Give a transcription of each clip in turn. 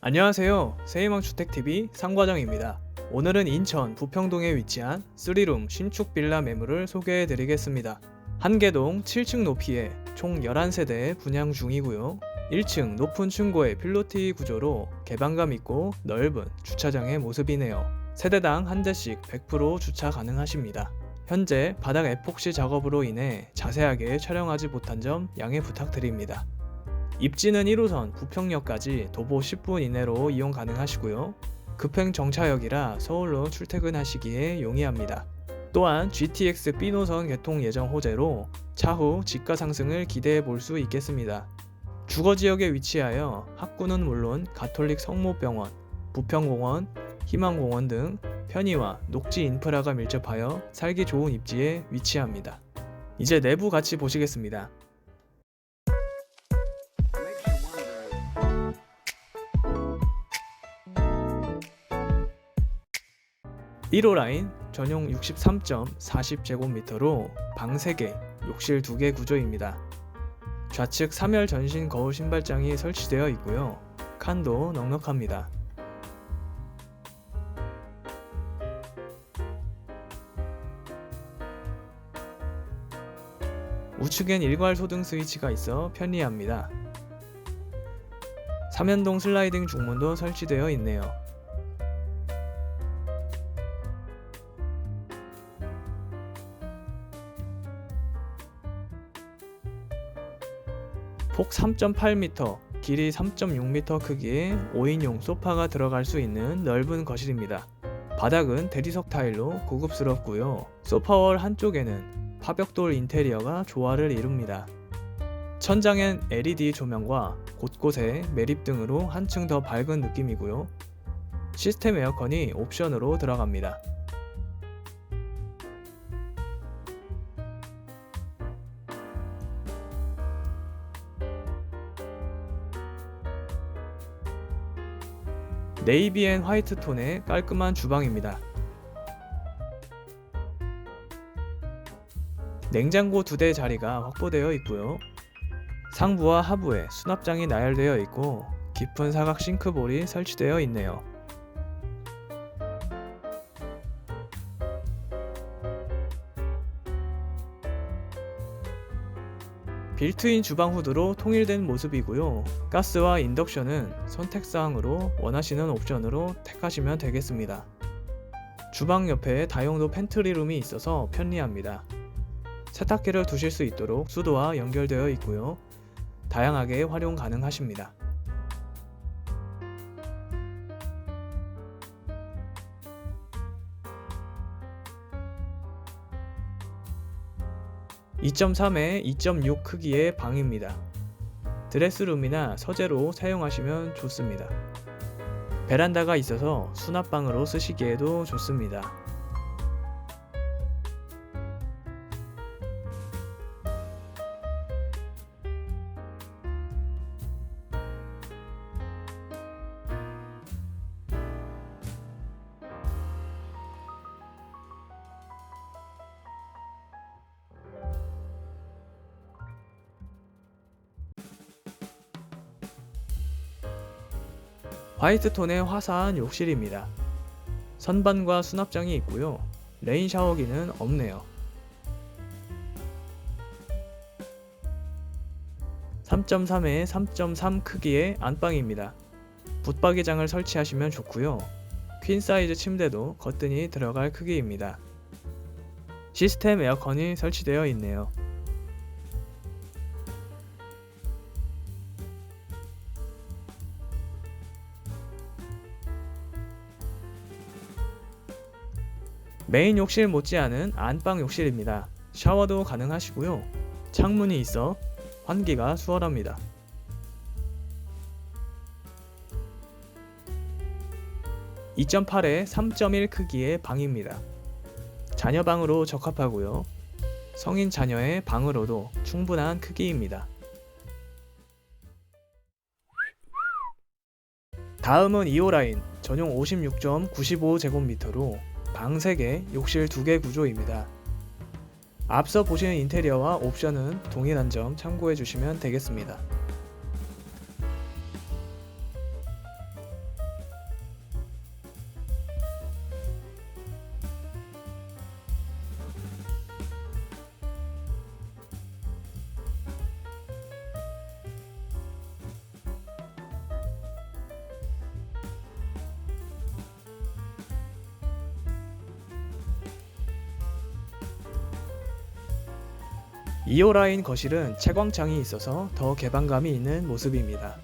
안녕하세요. 세희망 주택TV 상과장입니다. 오늘은 인천 부평동에 위치한 3룸 신축 빌라 매물을 소개해 드리겠습니다. 한개동 7층 높이에 총 11세대 분양 중이고요. 1층 높은 층고의 필로티 구조로 개방감 있고 넓은 주차장의 모습이네요. 세대당 한 대씩 100% 주차 가능하십니다. 현재 바닥 에폭시 작업으로 인해 자세하게 촬영하지 못한 점 양해 부탁드립니다. 입지는 1호선 부평역까지 도보 10분 이내로 이용 가능하시고요. 급행 정차역이라 서울로 출퇴근하시기에 용이합니다. 또한 GTX B 노선 개통 예정 호재로 차후 집가 상승을 기대해 볼 수 있겠습니다. 주거 지역에 위치하여 학구는 물론 가톨릭 성모병원, 부평공원, 희망공원 등 편의와 녹지 인프라가 밀접하여 살기 좋은 입지에 위치합니다. 이제 내부 같이 보시겠습니다. 1호 라인 전용 63.40제곱미터로 방 3개, 욕실 2개 구조입니다. 좌측 3열 전신 거울 신발장이 설치되어 있고요. 칸도 넉넉합니다. 우측엔 일괄 소등 스위치가 있어 편리합니다. 삼연동 슬라이딩 중문도 설치되어 있네요. 폭 3.8m, 길이 3.6m 크기의 5인용 소파가 들어갈 수 있는 넓은 거실입니다. 바닥은 대리석 타일로 고급스럽고요. 소파월 한쪽에는 파벽돌 인테리어가 조화를 이룹니다. 천장엔 LED 조명과 곳곳에 매립 등으로 한층 더 밝은 느낌이고요. 시스템 에어컨이 옵션으로 들어갑니다. 네이비 앤 화이트 톤의 깔끔한 주방입니다. 냉장고 두 대 자리가 확보되어 있고요. 상부와 하부에 수납장이 나열되어 있고 깊은 사각 싱크볼이 설치되어 있네요. 빌트인 주방 후드로 통일된 모습이고요. 가스와 인덕션은 선택사항으로 원하시는 옵션으로 택하시면 되겠습니다. 주방 옆에 다용도 팬트리룸이 있어서 편리합니다. 세탁기를 두실 수 있도록 수도와 연결되어 있고요. 다양하게 활용 가능하십니다. (2.3에) (2.6) 크기의 방입니다. 드레스룸이나 서재로 사용하시면 좋습니다. 베란다가 있어서 수납방으로 쓰시기에도 좋습니다. 화이트 톤의 화사한 욕실입니다. 선반과 수납장이 있고요. 레인 샤워기는 없네요. 3.3에 3.3 크기의 안방입니다. 붙박이장을 설치하시면 좋고요. 퀸 사이즈 침대도 거뜬히 들어갈 크기입니다. 시스템 에어컨이 설치되어 있네요. 메인 욕실 못지않은 안방 욕실입니다. 샤워도 가능하시고요. 창문이 있어 환기가 수월합니다. (2.8에) (3.1) 크기의 방입니다. 자녀방으로 적합하고요. 성인 자녀의 방으로도 충분한 크기입니다. 다음은 2호 라인 전용 56.95제곱미터로 방 3개, 욕실 2개 구조입니다. 앞서 보시는 인테리어와 옵션은 동일한 점 참고해 주시면 되겠습니다. 2호 라인 거실은 채광창이 있어서 더 개방감이 있는 모습입니다.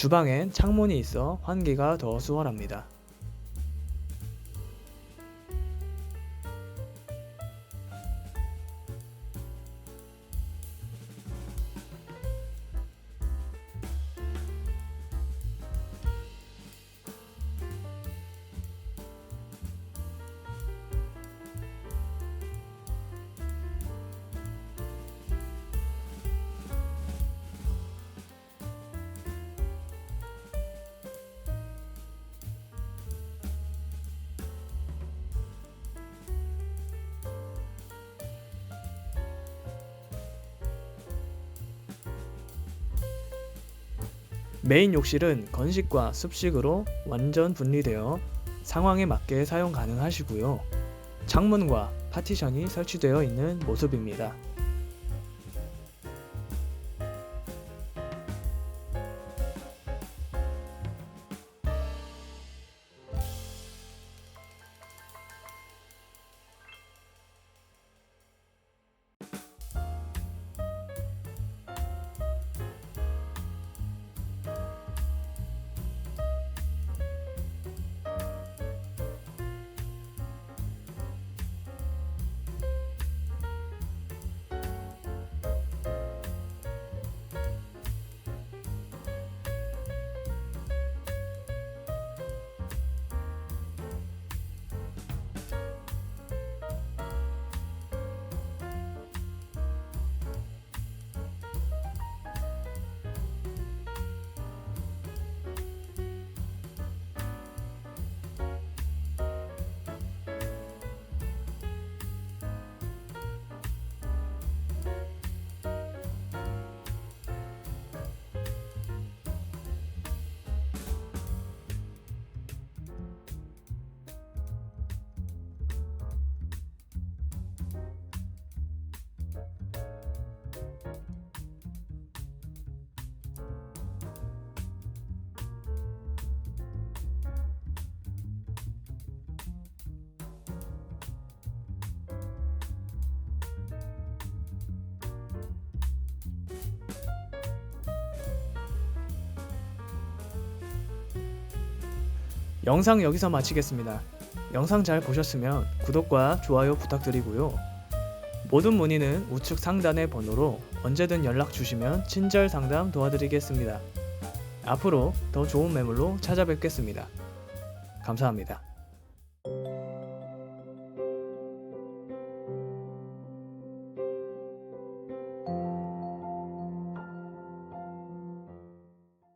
주방엔 창문이 있어 환기가 더 수월합니다. 메인 욕실은 건식과 습식으로 완전 분리되어 상황에 맞게 사용 가능하시고요. 창문과 파티션이 설치되어 있는 모습입니다. 영상 여기서 마치겠습니다. 영상 잘 보셨으면 구독과 좋아요 부탁드리고요. 모든 문의는 우측 상단의 번호로 언제든 연락 주시면 친절 상담 도와드리겠습니다. 앞으로 더 좋은 매물로 찾아뵙겠습니다. 감사합니다.